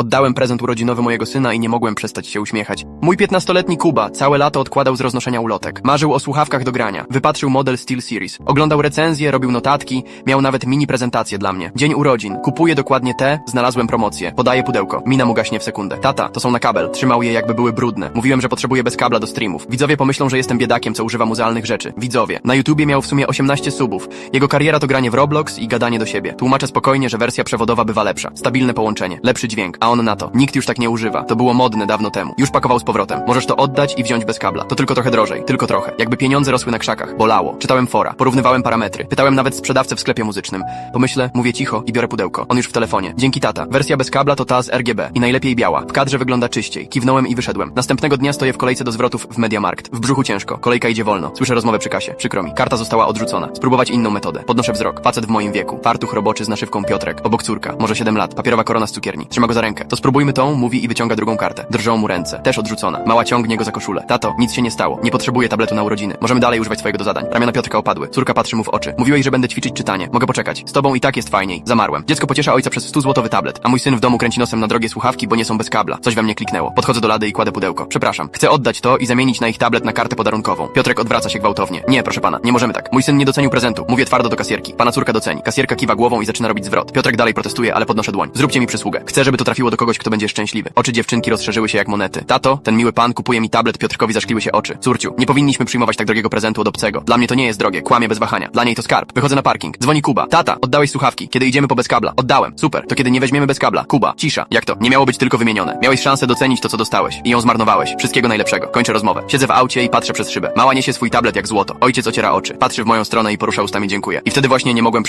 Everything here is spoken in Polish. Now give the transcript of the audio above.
Oddałem prezent urodzinowy mojego syna i nie mogłem przestać się uśmiechać. Mój 15-letni Kuba całe lato odkładał z roznoszenia ulotek. Marzył o słuchawkach do grania. Wypatrzył model SteelSeries. Oglądał recenzje, robił notatki, miał nawet mini prezentację dla mnie. Dzień urodzin. Kupuję dokładnie te, znalazłem promocję. Podaję pudełko. Mina mu gaśnie w sekundę. Tata, to są na kabel. Trzymał je jakby były brudne. Mówiłem, że potrzebuję bez kabla do streamów. Widzowie pomyślą, że jestem biedakiem, co używa muzealnych rzeczy. Widzowie. Na YouTubie miał w sumie 18 subów. Jego kariera to granie w Roblox i gadanie do siebie. Tłumaczę spokojnie, że wersja przewodowa bywa lepsza. Stabilne połączenie, lepszy dźwięk. A on na to. Nikt już tak nie używa. To było modne dawno temu. Już pakował z powrotem. Możesz to oddać i wziąć bez kabla. To tylko trochę drożej. Tylko trochę. Jakby pieniądze rosły na krzakach. Bolało. Czytałem fora. Porównywałem parametry. Pytałem nawet sprzedawcę w sklepie muzycznym. Pomyślę, mówię cicho i biorę pudełko. On już w telefonie. Dzięki tata. Wersja bez kabla to ta z RGB. I najlepiej biała. W kadrze wygląda czyściej. Kiwnąłem i wyszedłem. Następnego dnia stoję w kolejce do zwrotów w Mediamarkt. W brzuchu ciężko. Kolejka idzie wolno. Słyszę rozmowę przy kasie. Przykro mi. Karta została odrzucona. Spróbować inną metodę. Podnoszę wzrok. Facet w moim wieku. Fartuch roboczy z naszywką Piotrek. Obok córka. Może 7 lat. Papierowa korona z cukierni. Trzyma go za rękę. To spróbujmy tą, mówi i wyciąga drugą kartę. Drżą mu ręce. Też odrzucona. Mała ciągnie go za koszulę. Tato, nic się nie stało. Nie potrzebuję tabletu na urodziny. Możemy dalej używać swojego do zadań. Ramiona Piotrka opadły. Córka patrzy mu w oczy. Mówiłeś, że będę ćwiczyć czytanie. Mogę poczekać. Z tobą i tak jest fajniej. Zamarłem. Dziecko pociesza ojca przez 100 złotowy tablet, a mój syn w domu kręci nosem na drogie słuchawki, bo nie są bez kabla. Coś we mnie kliknęło. Podchodzę do lady i kładę pudełko. Przepraszam. Chcę oddać to i zamienić na ich tablet na kartę podarunkową. Piotrek odwraca się gwałtownie. Nie, proszę pana, nie możemy tak. Mój syn nie docenił prezentu. Mówię twardo do kasierki. Pana córka doceni. Kasierka kiwa głową i zaczyna robić zwrot. Piotrek dalej protestuje, ale podnoszę dłoń. Zróbcie mi przysługę. Chcę, żeby to trafiło do kogoś, kto będzie szczęśliwy. Oczy dziewczynki rozszerzyły się jak monety. Tato, ten miły pan kupuje mi tablet, Piotrkowi zaszkliły się oczy. Córciu, nie powinniśmy przyjmować tak drogiego prezentu od obcego. Dla mnie to nie jest drogie, kłamie bez wahania. Dla niej to skarb. Wychodzę na parking. Dzwoni Kuba. Tata, oddałeś słuchawki. Kiedy idziemy po bez kabla? Oddałem. Super. To kiedy nie weźmiemy bez kabla? Kuba, cisza. Jak to? Nie miało być tylko wymienione. Miałeś szansę docenić to, co dostałeś. I ją zmarnowałeś. Wszystkiego najlepszego. Kończę rozmowę. Siedzę w aucie i patrzę przez szybę. Mała niesie swój tablet jak złoto. Ojciec ociera oczy. Patrzy w moją stronę i porusza ustami dziękuję. I wtedy właśnie nie mogłem